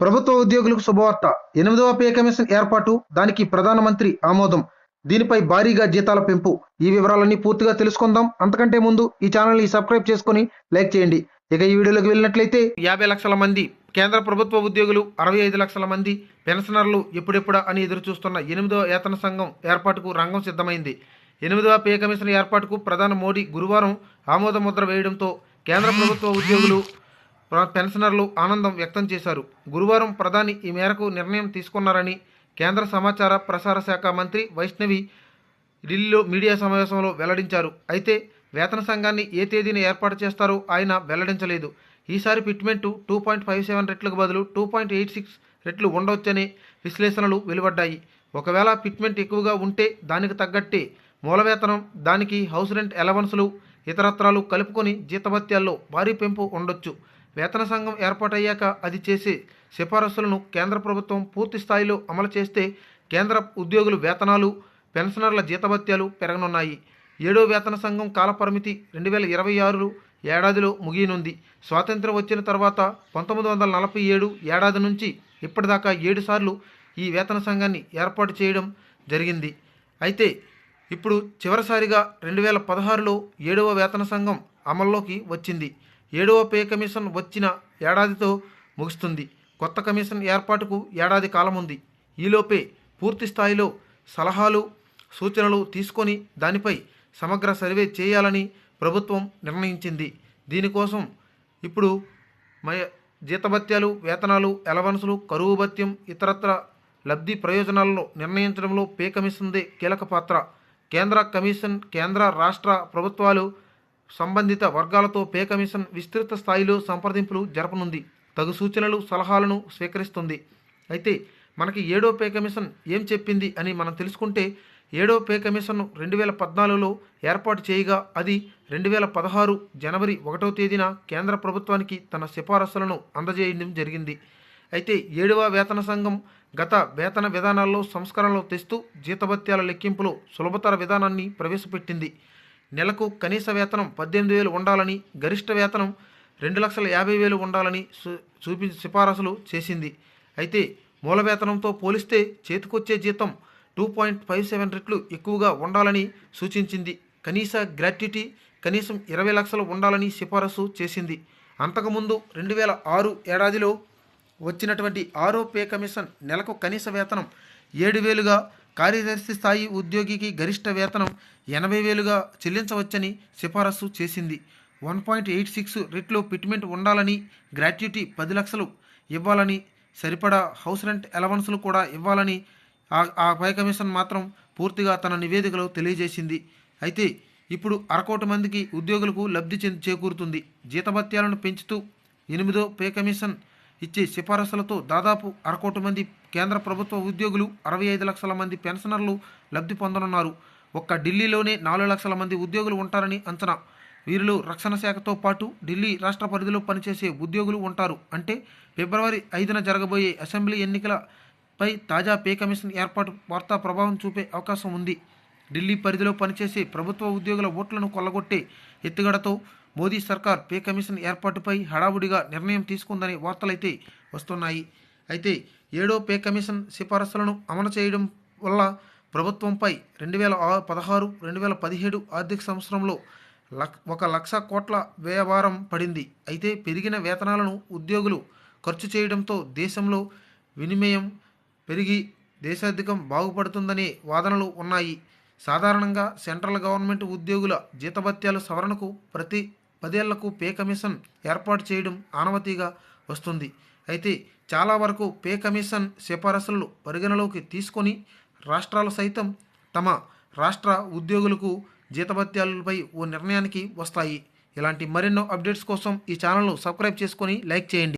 ప్రభుత్వ ఉద్యోగులకు శుభవార్త. ఎనిమిదవ పే కమిషన్ ఏర్పాటు దానికి ప్రధానమంత్రి ఆమోదం. దీనిపై భారీగా జీతాల పెంపు. ఈ వివరాలన్నీ పూర్తిగా తెలుసుకుందాం. అంతకంటే ముందు ఈ ఛానల్ని సబ్స్క్రైబ్ చేసుకొని లైక్ చేయండి. ఇక ఈ వీడియోలోకి వెళ్ళినట్లయితే యాభై లక్షల మంది కేంద్ర ప్రభుత్వ ఉద్యోగులు అరవై ఐదు లక్షల మంది పెన్షనర్లు ఎప్పుడెప్పుడా అని ఎదురు చూస్తున్న ఎనిమిదవ వేతన సంఘం ఏర్పాటుకు రంగం సిద్ధమైంది. ఎనిమిదవ పే కమిషన్ ఏర్పాటుకు ప్రధాని మోడీ గురువారం ఆమోద ముద్ర వేయడంతో కేంద్ర ప్రభుత్వ ఉద్యోగులు పెన్షనర్లు ఆనందం వ్యక్తం చేశారు. గురువారం ప్రధాని ఈ మేరకు నిర్ణయం తీసుకున్నారని కేంద్ర సమాచార ప్రసార శాఖ మంత్రి వైష్ణవి ఢిల్లీలో మీడియా సమావేశంలో వెల్లడించారు. అయితే వేతన సంఘాన్ని ఏ తేదీన ఏర్పాటు చేస్తారో ఆయన వెల్లడించలేదు. ఈసారి fitment two point five seven రెట్లకు బదులు టూ పాయింట్ ఎయిట్ సిక్స్ రెట్లు ఉండవచ్చనే విశ్లేషణలు వెలువడ్డాయి. ఒకవేళ పిట్మెంట్ ఎక్కువగా ఉంటే దానికి తగ్గట్టే మూలవేతనం దానికి హౌస్ రెంట్ అలవన్సులు ఇతరత్రాలు కలుపుకొని జీతభత్యాల్లో భారీ పెంపు ఉండొచ్చు. వేతన సంఘం ఏర్పాటయ్యాక అది చేసే సిఫారసులను కేంద్ర ప్రభుత్వం పూర్తి స్థాయిలో అమలు చేస్తే కేంద్ర ఉద్యోగుల వేతనాలు పెన్షనర్ల జీతభత్యాలు పెరగనున్నాయి. ఏడో వేతన సంఘం కాలపరిమితి రెండు వేల ఇరవై ఆరు ఏడాదిలో ముగియనుంది. స్వాతంత్ర్యం వచ్చిన తర్వాత పంతొమ్మిది వందల నలభై ఏడు ఏడాది నుంచి ఇప్పటిదాకా ఏడుసార్లు ఈ వేతన సంఘాన్ని ఏర్పాటు చేయడం జరిగింది. అయితే ఇప్పుడు చివరిసారిగా రెండు వేల పదహారులో ఏడవ వేతన సంఘం అమల్లోకి వచ్చింది. ఏడవ పే కమిషన్ వచ్చిన ఏడాదితో ముగుస్తుంది. కొత్త కమిషన్ ఏర్పాటుకు ఏడాది కాలం ఉంది ఈలోపే పూర్తి స్థాయిలో సలహాలు సూచనలు తీసుకొని దానిపై సమగ్ర సర్వే చేయాలని ప్రభుత్వం నిర్ణయించింది. దీనికోసం ఇప్పుడు మయ జీతభత్యాలు వేతనాలు ఎలవన్సులు కరువు భత్యం ఇతరత్ర లబ్ధి ప్రయోజనాలను నిర్ణయించడంలో పే కమిషన్దే కీలక పాత్ర. కేంద్ర కమిషన్ కేంద్ర రాష్ట్ర ప్రభుత్వాలు సంబంధిత వర్గాలతో పే కమిషన్ విస్తృత స్థాయిలో సంప్రదింపులు జరపనుంది. తగు సూచనలు సలహాలను స్వీకరిస్తుంది. అయితే మనకి ఏడో పే కమిషన్ ఏం చెప్పింది అని మనం తెలుసుకుంటే ఏడో పే కమిషన్ రెండు వేల పద్నాలుగులో ఏర్పాటు చేయగా అది రెండు వేల పదహారు జనవరి ఒకటో తేదీన కేంద్ర ప్రభుత్వానికి తన సిఫారసులను అందజేయడం జరిగింది. అయితే ఏడవ వేతన సంఘం గత వేతన విధానాల్లో సంస్కరణలు తెస్తూ జీతభత్యాల లెక్కింపులో సులభతర విధానాన్ని ప్రవేశపెట్టింది. నెలకు కనీస వేతనం పద్దెనిమిది వేలు ఉండాలని గరిష్ట వేతనం రెండు లక్షల యాభై వేలు ఉండాలని చూపి సిఫారసులు చేసింది. అయితే మూల వేతనంతో పోలిస్తే చేతికొచ్చే జీతం టూ పాయింట్ ఫైవ్ సెవెన్ రెట్లు ఎక్కువగా ఉండాలని సూచించింది. కనీస గ్రాట్యుటీ కనీసం ఇరవై లక్షలు ఉండాలని సిఫారసు చేసింది. అంతకుముందు రెండు వేల ఆరు ఏడాదిలో వచ్చినటువంటి ఆరో పే కమిషన్ నెలకు కనీస వేతనం ఏడు వేలుగా కార్యదర్శి స్థాయి ఉద్యోగికి గరిష్ట వేతనం ఎనభై వేలుగా చెల్లించవచ్చని సిఫారసు చేసింది. వన్ పాయింట్ ఎయిట్ సిక్స్ రేట్లో పిట్మెంట్ ఉండాలని గ్రాట్యుటీ పది లక్షలు ఇవ్వాలని సరిపడా హౌస్ రెంట్ అలవన్సులు కూడా ఇవ్వాలని ఆ ఆ పై కమిషన్ మాత్రం పూర్తిగా తన నివేదికలో తెలియజేసింది. అయితే ఇప్పుడు అరకోటి మందికి ఉద్యోగులకు లబ్ధి చెంది చేకూరుతుంది. జీతభత్యాలను పెంచుతూ ఎనిమిదో పే కమిషన్ ఇచ్చే సిఫారసులతో దాదాపు అరకోటి మంది కేంద్ర ప్రభుత్వ ఉద్యోగులు అరవై ఐదు లక్షల మంది పెన్షనర్లు లబ్ధి పొందనున్నారు. ఒక్క ఢిల్లీలోనే నాలుగు లక్షల మంది ఉద్యోగులు ఉంటారని అంచనా. వీరిలో రక్షణ శాఖతో పాటు ఢిల్లీ రాష్ట్ర పరిధిలో పనిచేసే ఉద్యోగులు ఉంటారు. అంటే ఫిబ్రవరి ఐదున జరగబోయే అసెంబ్లీ ఎన్నికలపై తాజా పే కమిషన్ ఏర్పాటు వార్తా ప్రభావం చూపే అవకాశం ఉంది. ఢిల్లీ పరిధిలో పనిచేసే ప్రభుత్వ ఉద్యోగుల ఓట్లను కొల్లగొట్టే ఎత్తుగడతో మోదీ సర్కార్ పే కమిషన్ ఏర్పాటుపై హడావుడిగా నిర్ణయం తీసుకుందని వార్తలైతే వస్తున్నాయి. అయితే ఏడో పే కమిషన్ సిఫారసులను అమలు చేయడం వల్ల ప్రభుత్వంపై రెండు వేల పదహారు రెండు వేల పదిహేడు ఆర్థిక సంవత్సరంలో లక్ ఒక లక్ష కోట్ల వ్యయభారం పడింది. అయితే పెరిగిన వేతనాలను ఉద్యోగులు ఖర్చు చేయడంతో దేశంలో వినిమయం పెరిగి దేశాధికం బాగుపడుతుందనే వాదనలు ఉన్నాయి. సాధారణంగా సెంట్రల్ గవర్నమెంట్ ఉద్యోగుల జీతభత్యాల సవరణకు ప్రతి పదేళ్ళకు పే కమిషన్ ఏర్పాటు చేయడం ఆనవతిగా వస్తుంది. అయితే చాలా వరకు పే కమిషన్ సిఫారసులను పరిగణలోకి తీసుకొని రాష్ట్రాలు సైతం తమ రాష్ట్ర ఉద్యోగులకు జీతభత్యాలపై ఓ నిర్ణయానికి వస్తాయి. ఇలాంటి మరెన్నో అప్డేట్స్ కోసం ఈ ఛానల్ను సబ్స్క్రైబ్ చేసుకొని లైక్ చేయండి.